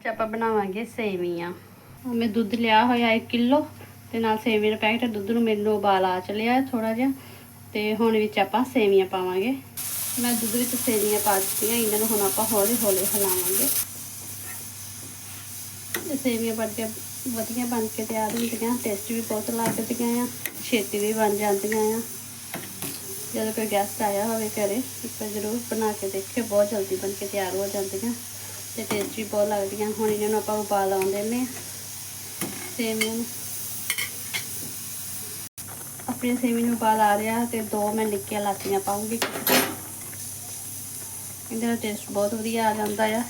ਅੱਜ ਆਪਾਂ ਬਣਾਵਾਂਗੇ ਸੇਵੀਆਂ। ਮੈਂ ਦੁੱਧ ਲਿਆ ਹੋਇਆ 1 ਕਿਲੋ, ਤੇ ਨਾਲ ਸੇਵੀਆਂ ਦਾ ਪੈਕਟ, ਦੁੱਧ ਨੂੰ ਮੈਨੂੰ ਉਬਾਲ ਆ ਚਲਿਆ ਥੋੜਾ ਜਿਹਾ। ਤੇ ਹੁਣ ਵਿੱਚ ਆਪਾਂ ਸੇਵੀਆਂ ਪਾਵਾਂਗੇ। ਮੈਂ ਦੁੱਧ ਵਿੱਚ ਸੇਵੀਆਂ ਪਾ ਦਿੱਤੀਆਂ, ਇਹਨਾਂ ਨੂੰ ਹੁਣ ਆਪਾਂ ਹੌਲੀ ਹੌਲੀ ਹਿਲਾਵਾਂਗੇ। ਇਹ ਸੇਵੀਆਂ ਬਣ ਕੇ ਵਧੀਆ ਬਣ ਕੇ ਤਿਆਰ ਹੁੰਦੀਆਂ ਟੇਸਟ ਵੀ ਬਹੁਤ ਲੱਗਦੀਆਂ ਆ, ਛੇਤੀ ਵੀ ਬਣ ਜਾਂਦੀਆਂ ਆ। ਜਦੋਂ ਕੋਈ ਗੈਸਟ ਆਇਆ ਹੋਵੇ ਘਰੇ, ਇੱਕ ਵਾਰ ਜ਼ਰੂਰ ਬਣਾ ਕੇ ਦੇਖਿਓ, ਬਹੁਤ ਜਲਦੀ ਬਣ ਕੇ ਤਿਆਰ ਹੋ ਜਾਂਦੀਆਂ। ਤੇ ਟੇਸਟ ਵੀ ਬਹੁਤ ਲੱਗਦੀਆਂ, ਹੁਣ ਇਹਨਾਂ ਨੂੰ ਆਪਾਂ ਉਬਾਲ ਆਉਣ ਦਿੰਦੇ ਹਾਂ। ਸੇਵੀਆਂ ਨੂੰ ਆਪਣੀ ਸੇਵੀ ਨੂੰ ਉਬਾਲ ਆ ਰਿਹਾ ਤੇ ਦੋ ਮੈਂ ਨਿੱਕੀਆਂ ਲਾਚੀਆਂ ਪਾਉਂਗੀ। ਇਹਦਾ ਟੇਸਟ ਬਹੁਤ ਵਧੀਆ ਆ ਜਾਂਦਾ ਆ।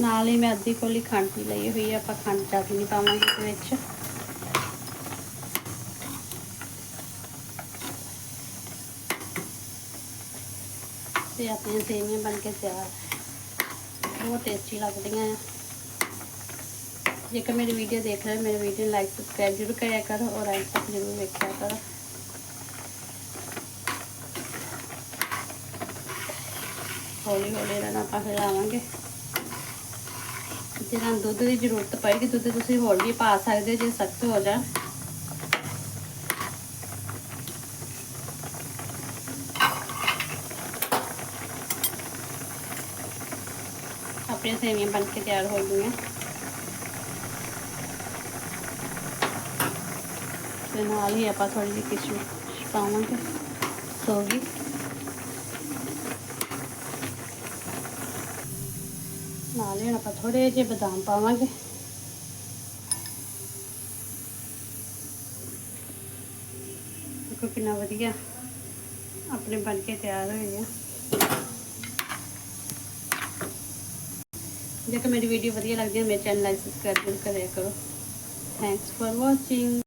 ਨਾਲ ਹੀ ਮੈਂ ਅੱਧੀ ਕੋਲੀ ਖੰਡ ਵੀ ਲਈ ਹੋਈ ਆ, ਆਪਾਂ ਖੰਡ ਜ਼ਿਆਦਾ ਨਹੀਂ ਪਾਵਾਂਗੇ ਇਹਦੇ ਵਿੱਚ। ਤੇ ਆਪਣੀਆਂ ਸੇਵੀਆਂ ਬਣ ਕੇ ਤਿਆਰ। ਬਹੁਤ ਟੇਸਟੀ ਲੱਗਦੀਆਂ ਆ। ਜੇਕਰ ਮੇਰੀ ਵੀਡੀਓ ਦੇਖ ਰਹੇ ਹੋ, ਮੇਰੇ ਵੀਡੀਓ ਨੂੰ ਲਾਈਕ ਸਬਸਕ੍ਰਾਈਬ ਜ਼ਰੂਰ ਕਰਿਆ ਕਰੋ ਔਰ ਐਂਡ ਤੱਕ ਜ਼ਰੂਰ ਵੇਖਿਆ ਕਰੋ। ਹੌਲੀ ਹੌਲੀ ਇਹਨਾਂ ਨੂੰ ਆਪਾਂ ਹਿਲਾਵਾਂਗੇ ਜਿਹਨਾਂ ਨੂੰ ਦੁੱਧ ਦੀ ਜ਼ਰੂਰਤ ਪਏਗੀ, ਦੁੱਧ ਤੁਸੀਂ ਹੋਰ ਵੀ ਪਾ ਸਕਦੇ ਹੋ, ਜੇ ਸਖਤ ਹੋ ਜਾਣ। ਆਪਣੀਆਂ ਸੇਵੀਆਂ ਬਣ ਕੇ ਤਿਆਰ ਹੋ ਗਈਆਂ ਤੇ ਨਾਲ ਹੀ ਆਪਾਂ ਥੋੜੀ ਜਿਹੀ ਕਿਸ਼ਮਿਸ਼ ਪਾਵਾਂਗੇ ਸੋਗੀ ਨਾਲ ਹੀ ਹੁਣ ਆਪਾਂ ਥੋੜੇ ਜਿਹੇ ਬਦਾਮ ਪਾਵਾਂਗੇ ਦੇਖੋ ਕਿੰਨਾ ਵਧੀਆ ਆਪਣੇ ਬਣ ਕੇ ਤਿਆਰ ਹੋਏ ਆ ਜੇਕਰ ਮੇਰੀ ਵੀਡੀਓ ਵਧੀਆ ਲੱਗਦੀ ਹੈ, ਮੇਰੇ ਚੈਨਲ ਲਾਈਕ ਸਬਸਕ੍ਰਾਈਬ ਜ਼ਰੂਰ ਕਰਿਆ ਕਰੋ। Thanks for watching